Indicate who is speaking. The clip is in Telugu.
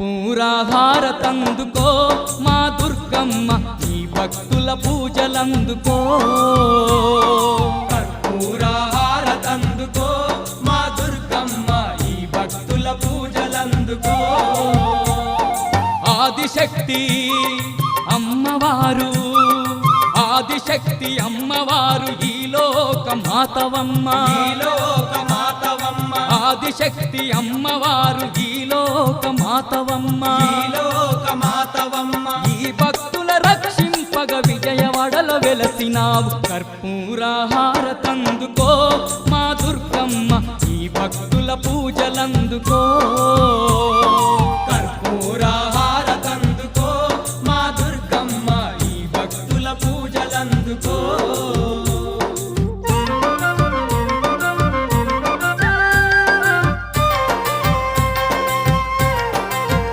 Speaker 1: పూరాహారతందుకో మా దుర్గమ్మ ఈ భక్తుల పూజలందుకో. కర్పూరాహారతందుకో మా దుర్గమ్మ ఈ భక్తుల పూజలందుకో. ఆదిశక్తి అమ్మవారు ఆదిశక్తి అమ్మవారు ఈ లోక మాతవమ్మ. ఈ
Speaker 2: లోక మాతవమ్మ.
Speaker 1: ఆదిశక్తి అమ్మవారు ఈ లోక మాతవమ్మ
Speaker 2: లోక మాతవమ్మ
Speaker 1: ఈ భక్తుల రక్షింపగ విజయవాడల వెలసినావు. కర్పూరహారతందుకో మా దుర్గమ్మ ఈ భక్తుల పూజలందుకో. కర్పూరహారతందుకో మా దుర్గమ్మ ఈ భక్తుల పూజలందుకో.